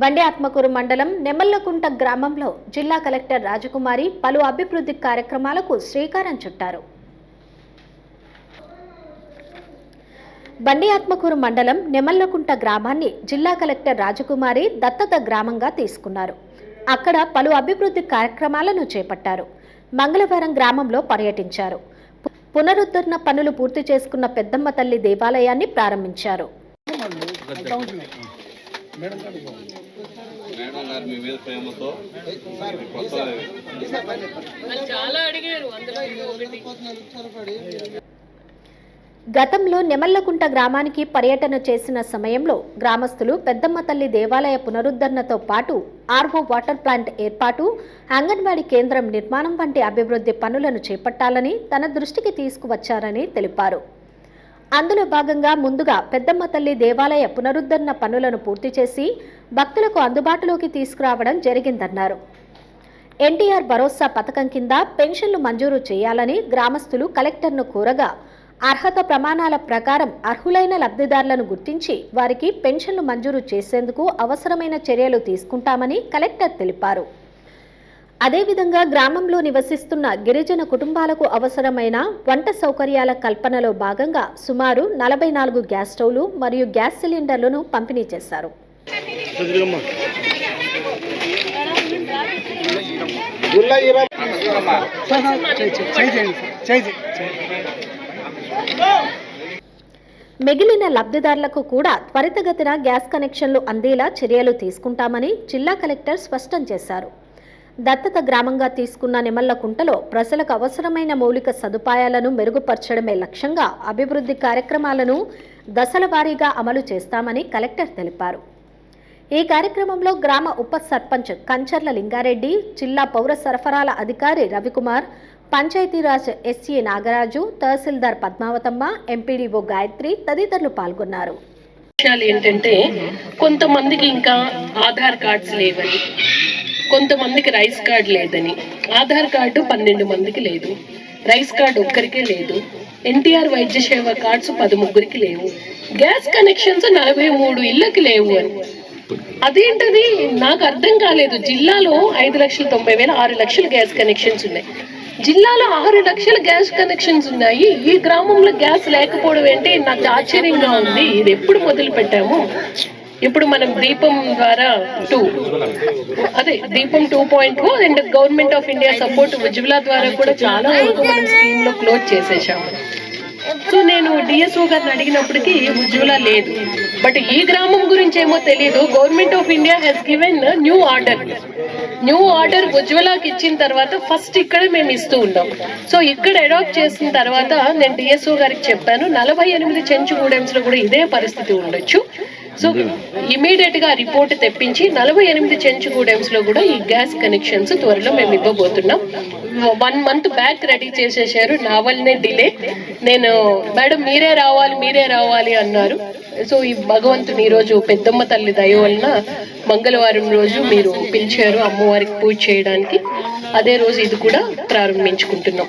బండి ఆత్మకూరు మండలం నెమల్లకుంట గ్రామంలో జిల్లా కలెక్టర్ రాజకుమారి పలు అభివృద్ధి కార్యక్రమాలకు శ్రీకారం చుట్టారు. బండి ఆత్మకూరు మండలం నెమల్లకుంట గ్రామాన్ని జిల్లా కలెక్టర్ రాజకుమారి దత్తత గ్రామంగా తీసుకున్నారు. అక్కడ పలు అభివృద్ధి కార్యక్రమాలను చేపట్టారు. మంగళవారం గ్రామంలో పర్యటించారు. పునరుద్ధరణ పనులు పూర్తి చేసుకున్న పెద్దమ్మ తల్లి దేవాలయాన్ని ప్రారంభించారు. మేడం గారు మీ మీద ప్రేమతో గతంలో నెమల్లకుంట గ్రామానికి పర్యటన చేసిన సమయంలో గ్రామస్తులు పెద్దమ్మ తల్లి దేవాలయ పునరుద్ధరణతో పాటు ఆర్వో వాటర్ ప్లాంట్ ఏర్పాటు అంగన్వాడీ కేంద్రం నిర్మాణం వంటి అభివృద్ధి పనులను చేపట్టాలని తన దృష్టికి తీసుకువచ్చారని తెలిపారు. అందులో భాగంగా ముందుగా పెద్దమ్మ తల్లి దేవాలయ పునరుద్ధరణ పనులను పూర్తి చేసి భక్తులకు అందుబాటులోకి తీసుకురావడం జరిగిందన్నారు. ఎన్టీఆర్ భరోసా పథకం కింద పెన్షన్లు మంజూరు చేయాలని గ్రామస్తులు కలెక్టర్ను కోరగా అర్హత ప్రమాణాల ప్రకారం అర్హులైన లబ్ధిదారులను గుర్తించి వారికి పెన్షన్లు మంజూరు చేసేందుకు అవసరమైన చర్యలు తీసుకుంటామని కలెక్టర్ తెలిపారు. అదేవిధంగా గ్రామంలో నివసిస్తున్న గిరిజన కుటుంబాలకు అవసరమైన వంట సౌకర్యాల కల్పనలో భాగంగా సుమారు నలభై నాలుగు గ్యాస్ స్టవ్లు మరియు గ్యాస్ సిలిండర్లను పంపిణీ చేశారు. మిగిలిన లబ్ధిదారులకు కూడా త్వరితగతిన గ్యాస్ కనెక్షన్లు అందేలా చర్యలు తీసుకుంటామని జిల్లా కలెక్టర్ స్పష్టం చేశారు. దత్తత గ్రామంగా తీసుకున్న నిమల్లకుంటలో ప్రజలకు అవసరమైన మౌలిక సదుపాయాలను మెరుగుపరచడమే లక్ష్యంగా అభివృద్ధి కార్యక్రమాలను దశల వారీగా అమలు చేస్తామని కలెక్టర్ తెలిపారు. ఈ కార్యక్రమంలో గ్రామ ఉప సర్పంచ్ కంచర్ల లింగారెడ్డి జిల్లా పౌర సరఫరాల అధికారి రవికుమార్ పంచాయతీరాజ్ ఎస్సీ నాగరాజు తహసీల్దార్ పద్మావతమ్మ ఎంపీడీఓ గాయత్రి తదితరులు పాల్గొన్నారు. ఏంటంటే కొంతమందికి ఇంకా ఆధార్ కార్డ్స్ లేవని కొంతమందికి రైస్ కార్డ్ లేదని ఆధార్ కార్డు పన్నెండు మందికి లేదు రైస్ కార్డు ఒక్కరికే లేదు ఎన్టీఆర్ వైద్య సేవ కార్డ్స్ పదముగ్గురికి లేవు గ్యాస్ కనెక్షన్స్ నలభై మూడు ఇళ్ళకి లేవు అని. అదేంటది? నాకు అర్థం కాలేదు. జిల్లాలో ఐదు లక్షల తొంభై వేల ఆరు లక్షల గ్యాస్ కనెక్షన్స్ ఉన్నాయి. జిల్లాలో ఆరు లక్షల గ్యాస్ కనెక్షన్స్ ఉన్నాయి. ఈ గ్రామంలో గ్యాస్ లేకపోవడం ఏంటి నాకు ఆశ్చర్యంగా ఉంది. ఇది ఎప్పుడు మొదలు పెట్టాము ఇప్పుడు మనం దీపం ద్వారా టూ. అదే Deepam two point two and government of India support Ujjwala ద్వారా కూడా చాలా వరకు మనం స్కీమ్లో క్లోజ్ చేసేసాము సో నేను డిఎస్ఓ గారిని అడిగినప్పటికీ ఉజ్వల లేదు. బట్ ఈ గ్రామం గురించి ఏమో తెలియదు government of India has given new order new order ఉజ్వలాకి ఇచ్చిన తర్వాత ఫస్ట్ ఇక్కడ మేము ఇస్తూ ఉన్నాం. సో ఇక్కడ అడాప్ట్ చేసిన తర్వాత నేను డిఎస్ఓ గారికి చెప్పాను. నలభై ఎనిమిది చెంచుగూడెంస్లో కూడా ఇదే పరిస్థితి ఉండొచ్చు. సో ఇమీడియట్గా రిపోర్ట్ తెప్పించి నలభై ఎనిమిది చెంచు లో కూడా ఈ గ్యాస్ కనెక్షన్స్ త్వరలో మేము ఇవ్వబోతున్నాం. వన్ మంత్ బ్యాక్ రెడీ చేసేసారు నా వల్లనే డిలే. నేను మేడం మీరే రావాలి మీరే రావాలి అన్నారు. సో ఈ భగవంతుని ఈరోజు రోజు పెద్దమ్మ తల్లి దయ వలన మంగళవారం రోజు మీరు పిలిచారు అమ్మవారికి పూజ చేయడానికి. అదే రోజు ఇది కూడా ప్రారంభించుకుంటున్నాం.